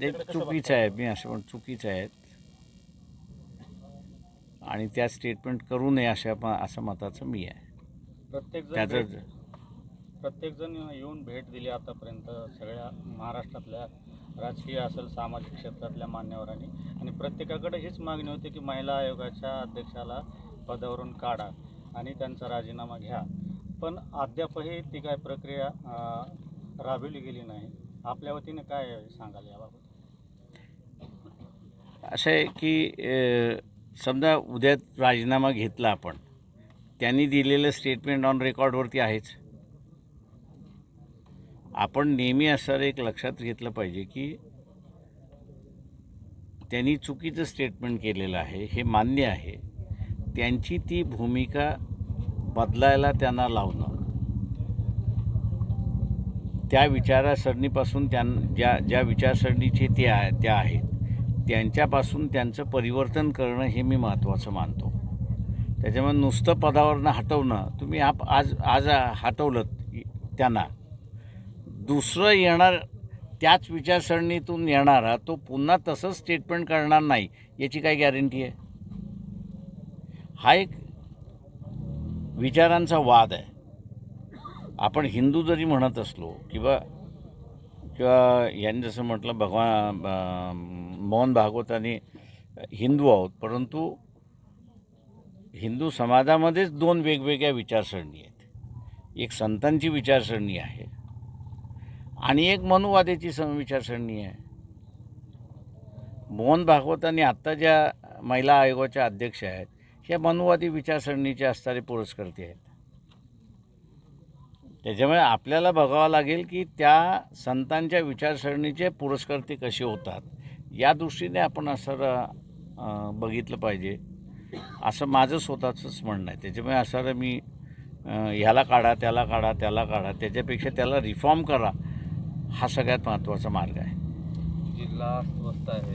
ते चुकीचं आहे मी असं पण चुकीचं आहेत आणि त्या स्टेटमेंट करू नये अशा असं मताचं मी आहे. प्रत्येक त्याचं भेट- प्रत्येक जण येऊन भेट दिली आतापर्यंत सगळ्या महाराष्ट्रातल्या राजकीय असेल सामाजिक क्षेत्रातल्या मान्यवरांनी. आणि प्रत्येकाकडे हीच मागणी होती की महिला आयोगाच्या अध्यक्षाला पदावरून काढा आणि त्यांचा राजीनामा घ्या. पण अद्यापही ती काय प्रक्रिया राबवली गेली नाही. आपल्या वतीने काय सांगाल याबाबत? असं आहे की अ, समजा उद्या राजीनामा घेतला आपण त्यांनी दिलेलं स्टेटमेंट ऑन रेकॉर्डवरती आहेच. आपण नेहमी असं एक लक्षात घेतलं पाहिजे की त्यांनी चुकीचं स्टेटमेंट केलेलं आहे हे मान्य आहे. त्यांची ती भूमिका बदलायला त्यांना लावणं. त्या विचारसरणीपासून त्यां ज्या ज्या विचारसरणीचे ते आहे त्या आहेत त्यांच्यापासून त्यांचं परिवर्तन करणं हे मी महत्त्वाचं मानतो. त्याच्यामुळे नुसतं पदावरनं हटवणं तुम्ही आप आज आज हटवलं त्यांना. दुसरं येणार त्याच विचारसरणीतून येणारा तो पुन्हा तसंच स्टेटमेंट करणार नाही याची काय गॅरंटी आहे? हा एक विचारांचा वाद आहे. आपण हिंदू जरी म्हणत असलो किंवा किंवा यांनी जसं म्हटलं भगवान मोहन भागवताने हिंदू आहोत परंतु हिंदू समाजामध्येच दोन वेगवेगळ्या विचारसरणी आहेत. एक संतांची विचारसरणी आहे आणि एक मनुवादेची सम विचारसरणी आहे. मोहन भागवतांनी आत्ता ज्या महिला आयोगाच्या अध्यक्ष आहेत ह्या मनुवादी विचारसरणीचे असणारे पुरस्कर्ते आहेत. त्याच्यामुळे आपल्याला बघावं लागेल की त्या संतांच्या विचारसरणीचे पुरस्कर्ते कसे होतात. या दृष्टीने आपण असं बघितलं पाहिजे. असं माझं स्वतःचंच म्हणणं आहे. त्याच्यामुळे असं मी ह्याला काढा त्याला काढा त्याला काढा त्याच्यापेक्षा त्याला रिफॉर्म करा हा सगळ्यात महत्त्वाचा मार्ग आहे. जिल्हा स्वस्त आहे.